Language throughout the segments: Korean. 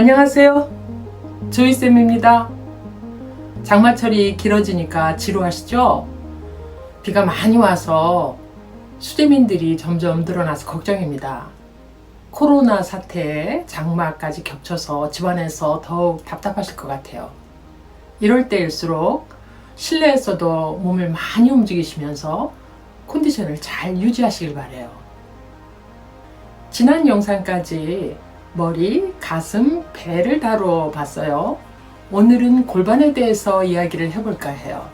안녕하세요. 조이쌤입니다. 장마철이 길어지니까 지루하시죠? 비가 많이 와서 수재민들이 점점 늘어나서 걱정입니다. 코로나 사태에 장마까지 겹쳐서 집안에서 더욱 답답하실 것 같아요. 이럴 때일수록 실내에서도 몸을 많이 움직이시면서 컨디션을 잘 유지하시길 바래요. 지난 영상까지 머리, 가슴, 배를 다루어 봤어요. 오늘은 골반에 대해서 이야기를 해볼까 해요.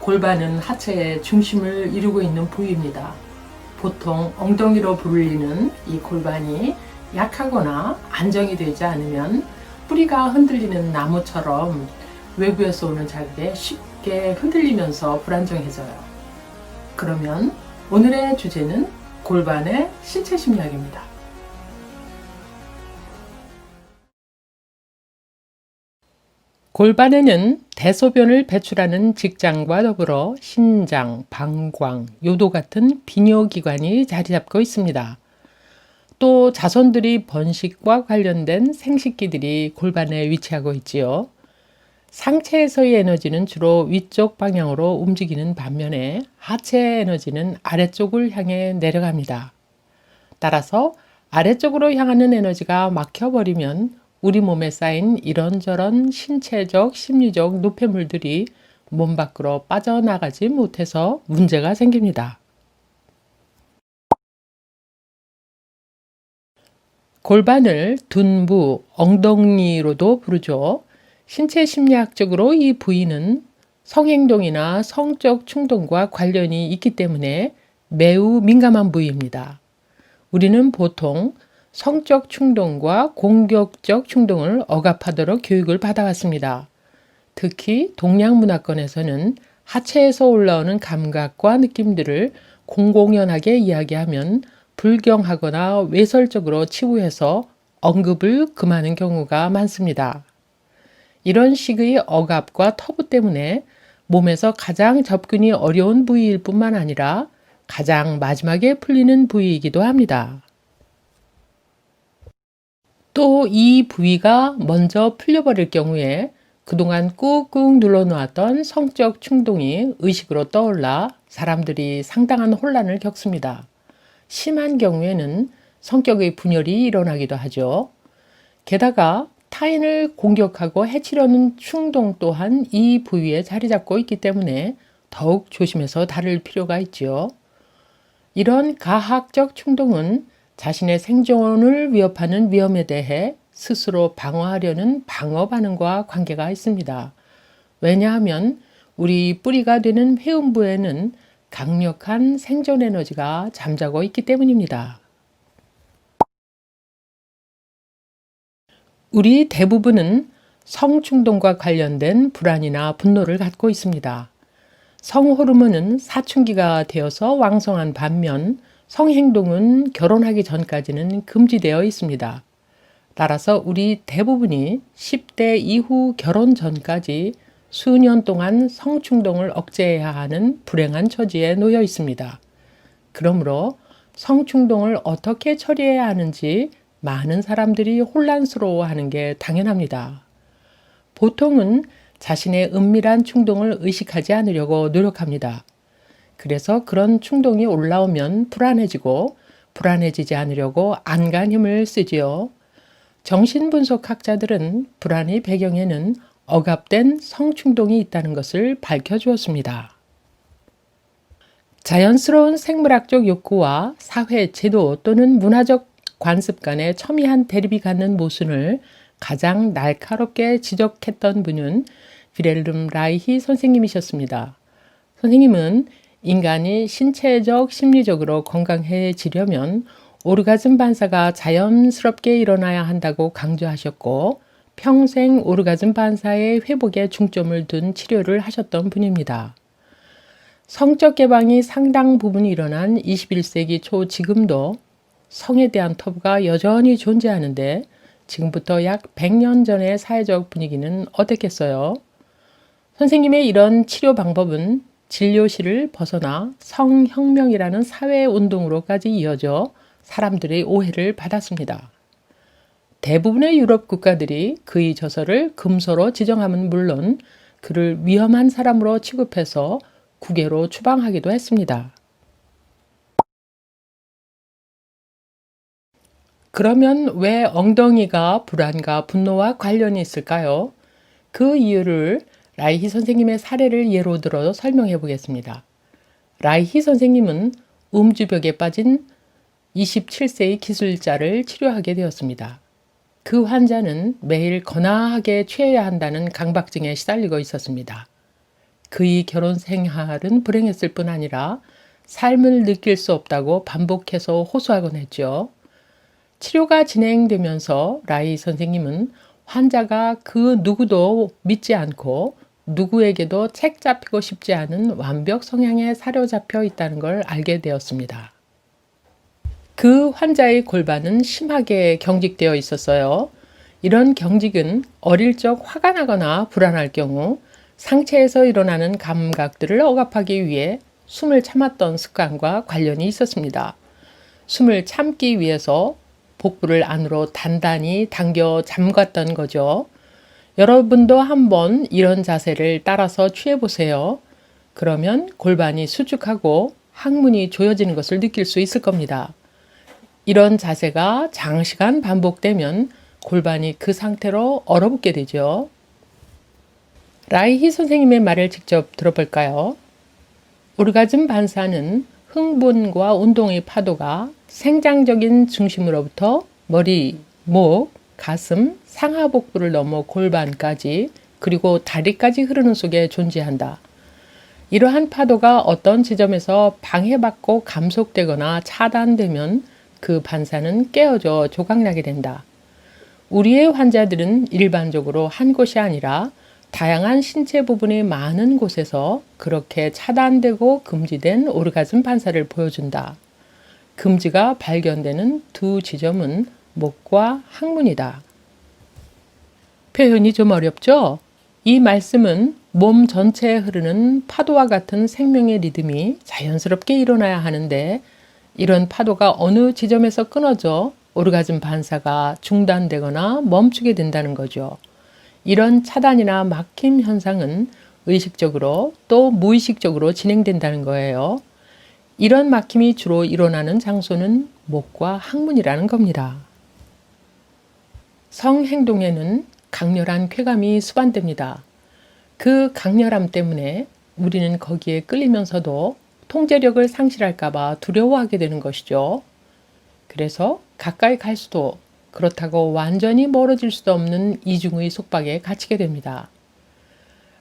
골반은 하체의 중심을 이루고 있는 부위입니다. 보통 엉덩이로 불리는 이 골반이 약하거나 안정이 되지 않으면 뿌리가 흔들리는 나무처럼 외부에서 오는 자극에 쉽게 흔들리면서 불안정해져요. 그러면 오늘의 주제는 골반의 신체 심리학입니다. 골반에는 대소변을 배출하는 직장과 더불어 신장, 방광, 요도 같은 비뇨기관이 자리 잡고 있습니다. 또 자손들이 번식과 관련된 생식기들이 골반에 위치하고 있지요. 상체에서의 에너지는 주로 위쪽 방향으로 움직이는 반면에 하체의 에너지는 아래쪽을 향해 내려갑니다. 따라서 아래쪽으로 향하는 에너지가 막혀버리면 우리 몸에 쌓인 이런저런 신체적, 심리적 노폐물들이 몸 밖으로 빠져나가지 못해서 문제가 생깁니다. 골반을 둔부, 엉덩이로도 부르죠. 신체 심리학적으로 이 부위는 성행동이나 성적 충동과 관련이 있기 때문에 매우 민감한 부위입니다. 우리는 보통 성적 충동과 공격적 충동을 억압하도록 교육을 받아왔습니다. 특히 동양 문화권에서는 하체에서 올라오는 감각과 느낌들을 공공연하게 이야기하면 불경하거나 외설적으로 치부해서 언급을 금하는 경우가 많습니다. 이런 식의 억압과 터부 때문에 몸에서 가장 접근이 어려운 부위일 뿐만 아니라 가장 마지막에 풀리는 부위이기도 합니다. 또 이 부위가 먼저 풀려버릴 경우에 그동안 꾹꾹 눌러놓았던 성적 충동이 의식으로 떠올라 사람들이 상당한 혼란을 겪습니다. 심한 경우에는 성격의 분열이 일어나기도 하죠. 게다가 타인을 공격하고 해치려는 충동 또한 이 부위에 자리 잡고 있기 때문에 더욱 조심해서 다룰 필요가 있지요. 이런 가학적 충동은 자신의 생존을 위협하는 위험에 대해 스스로 방어하려는 방어 반응과 관계가 있습니다. 왜냐하면 우리 뿌리가 되는 회음부에는 강력한 생존 에너지가 잠자고 있기 때문입니다. 우리 대부분은 성충동과 관련된 불안이나 분노를 갖고 있습니다. 성호르몬은 사춘기가 되어서 왕성한 반면 성행동은 결혼하기 전까지는 금지되어 있습니다. 따라서 우리 대부분이 10대 이후 결혼 전까지 수년 동안 성충동을 억제해야 하는 불행한 처지에 놓여 있습니다. 그러므로 성충동을 어떻게 처리해야 하는지 많은 사람들이 혼란스러워하는 게 당연합니다. 보통은 자신의 은밀한 충동을 의식하지 않으려고 노력합니다. 그래서 그런 충동이 올라오면 불안해지고 불안해지지 않으려고 안간 힘을 쓰지요. 정신분석학자들은 불안의 배경에는 억압된 성충동이 있다는 것을 밝혀주었습니다. 자연스러운 생물학적 욕구와 사회 제도 또는 문화적 관습 간의 첨예한 대립이 갖는 모순을 가장 날카롭게 지적했던 분은 비렐름 라이히 선생님이셨습니다. 선생님은 인간이 신체적, 심리적으로 건강해지려면 오르가즘 반사가 자연스럽게 일어나야 한다고 강조하셨고 평생 오르가즘 반사의 회복에 중점을 둔 치료를 하셨던 분입니다. 성적 개방이 상당 부분 일어난 21세기 초 지금도 성에 대한 터부가 여전히 존재하는데 지금부터 약 100년 전의 사회적 분위기는 어땠겠어요? 선생님의 이런 치료 방법은 진료실을 벗어나 성혁명이라는 사회 운동으로까지 이어져 사람들의 오해를 받았습니다. 대부분의 유럽 국가들이 그의 저서를 금서로 지정함은 물론 그를 위험한 사람으로 취급해서 국외로 추방하기도 했습니다. 그러면 왜 엉덩이가 불안과 분노와 관련이 있을까요? 그 이유를 라이히 선생님의 사례를 예로 들어 설명해 보겠습니다. 라이히 선생님은 음주벽에 빠진 27세의 기술자를 치료하게 되었습니다. 그 환자는 매일 거나하게 취해야 한다는 강박증에 시달리고 있었습니다. 그의 결혼 생활은 불행했을 뿐 아니라 삶을 느낄 수 없다고 반복해서 호소하곤 했죠. 치료가 진행되면서 라이 선생님은 환자가 그 누구도 믿지 않고 누구에게도 책 잡히고 싶지 않은 완벽 성향에 사로잡혀 있다는 걸 알게 되었습니다. 그 환자의 골반은 심하게 경직되어 있었어요. 이런 경직은 어릴 적 화가 나거나 불안할 경우 상체에서 일어나는 감각들을 억압하기 위해 숨을 참았던 습관과 관련이 있었습니다. 숨을 참기 위해서 복부를 안으로 단단히 당겨 잠갔던 거죠. 여러분도 한번 이런 자세를 따라서 취해 보세요. 그러면 골반이 수축하고 항문이 조여지는 것을 느낄 수 있을 겁니다. 이런 자세가 장시간 반복되면 골반이 그 상태로 얼어붙게 되죠. 라이히 선생님의 말을 직접 들어볼까요? 오르가즘 반사는 흥분과 운동의 파도가 생장적인 중심으로부터 머리, 목, 가슴, 상하복부를 넘어 골반까지 그리고 다리까지 흐르는 속에 존재한다. 이러한 파도가 어떤 지점에서 방해받고 감속되거나 차단되면 그 반사는 깨어져 조각나게 된다. 우리의 환자들은 일반적으로 한 곳이 아니라 다양한 신체 부분의 많은 곳에서 그렇게 차단되고 금지된 오르가즘 반사를 보여준다. 금지가 발견되는 두 지점은 목과 항문이다. 표현이 좀 어렵죠? 이 말씀은 몸 전체에 흐르는 파도와 같은 생명의 리듬이 자연스럽게 일어나야 하는데 이런 파도가 어느 지점에서 끊어져 오르가즘 반사가 중단되거나 멈추게 된다는 거죠. 이런 차단이나 막힘 현상은 의식적으로 또 무의식적으로 진행된다는 거예요. 이런 막힘이 주로 일어나는 장소는 목과 항문이라는 겁니다. 성행동에는 강렬한 쾌감이 수반됩니다. 그 강렬함 때문에 우리는 거기에 끌리면서도 통제력을 상실할까봐 두려워하게 되는 것이죠. 그래서 가까이 갈 수도 그렇다고 완전히 멀어질 수도 없는 이중의 속박에 갇히게 됩니다.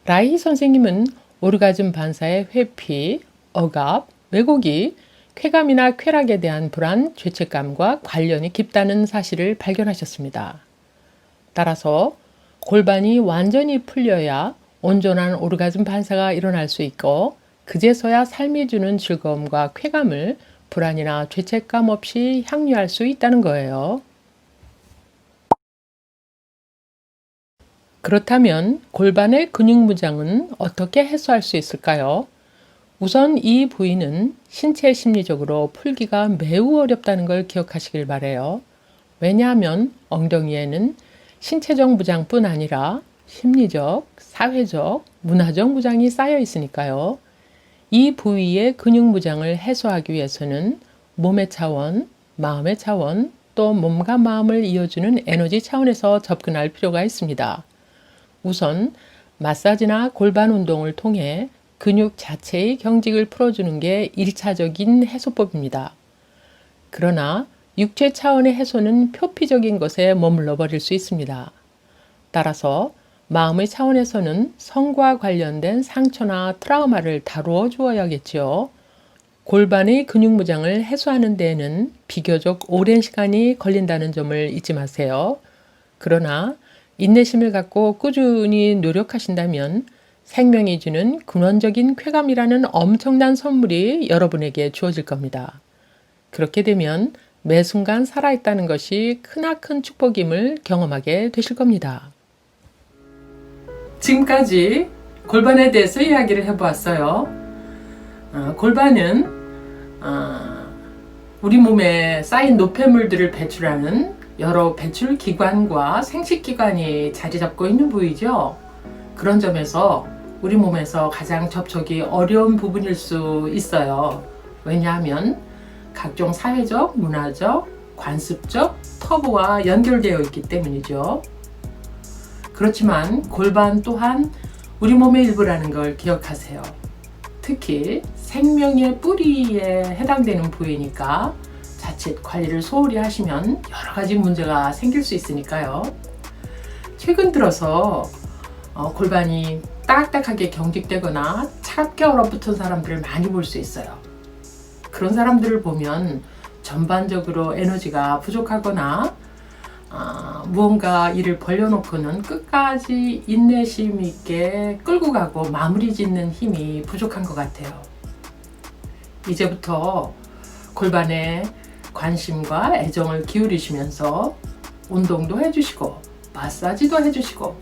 라이 선생님은 오르가즘 반사의 회피, 억압, 왜곡이 쾌감이나 쾌락에 대한 불안, 죄책감과 관련이 깊다는 사실을 발견하셨습니다. 따라서 골반이 완전히 풀려야 온전한 오르가즘 반사가 일어날 수 있고 그제서야 삶이 주는 즐거움과 쾌감을 불안이나 죄책감 없이 향유할 수 있다는 거예요. 그렇다면 골반의 근육 무장은 어떻게 해소할 수 있을까요? 우선 이 부위는 신체 심리적으로 풀기가 매우 어렵다는 걸 기억하시길 바래요. 왜냐하면 엉덩이에는 신체적 무장뿐 아니라 심리적, 사회적, 문화적 무장이 쌓여 있으니까요. 이 부위의 근육 무장을 해소하기 위해서는 몸의 차원, 마음의 차원, 또 몸과 마음을 이어주는 에너지 차원에서 접근할 필요가 있습니다. 우선 마사지나 골반 운동을 통해 근육 자체의 경직을 풀어주는 게 1차적인 해소법입니다. 그러나 육체 차원의 해소는 표피적인 것에 머물러 버릴 수 있습니다. 따라서 마음의 차원에서는 성과 관련된 상처나 트라우마를 다루어 주어야겠지요. 골반의 근육 무장을 해소하는 데에는 비교적 오랜 시간이 걸린다는 점을 잊지 마세요. 그러나 인내심을 갖고 꾸준히 노력하신다면 생명이 주는 근원적인 쾌감이라는 엄청난 선물이 여러분에게 주어질 겁니다. 그렇게 되면 매 순간 살아있다는 것이 크나큰 축복임을 경험하게 되실 겁니다. 지금까지 골반에 대해서 이야기를 해보았어요. 어, 골반은 어, 우리 몸에 쌓인 노폐물들을 배출하는 여러 배출 기관과 생식 기관이 자리 잡고 있는 부위죠. 그런 점에서 우리 몸에서 가장 접촉이 어려운 부분일 수 있어요. 왜냐하면 각종 사회적, 문화적, 관습적 터부와 연결되어 있기 때문이죠. 그렇지만 골반 또한 우리 몸의 일부라는 걸 기억하세요. 특히 생명의 뿌리에 해당되는 부위니까 자칫 관리를 소홀히 하시면 여러 가지 문제가 생길 수 있으니까요. 최근 들어서 어, 골반이 딱딱하게 경직되거나 차갑게 얼어붙은 사람들을 많이 볼 수 있어요. 그런 사람들을 보면 전반적으로 에너지가 부족하거나 아, 무언가 일을 벌려놓고는 끝까지 인내심 있게 끌고 가고 마무리 짓는 힘이 부족한 것 같아요. 이제부터 골반에 관심과 애정을 기울이시면서 운동도 해주시고 마사지도 해주시고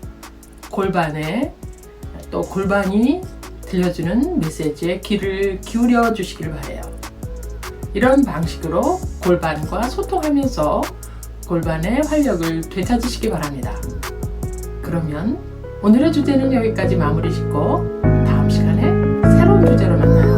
골반에 또 골반이 들려주는 메시지에 귀를 기울여 주시길 바래요. 이런 방식으로 골반과 소통하면서 골반의 활력을 되찾으시기 바랍니다. 그러면 오늘의 주제는 여기까지 마무리 짓고 다음 시간에 새로운 주제로 만나요.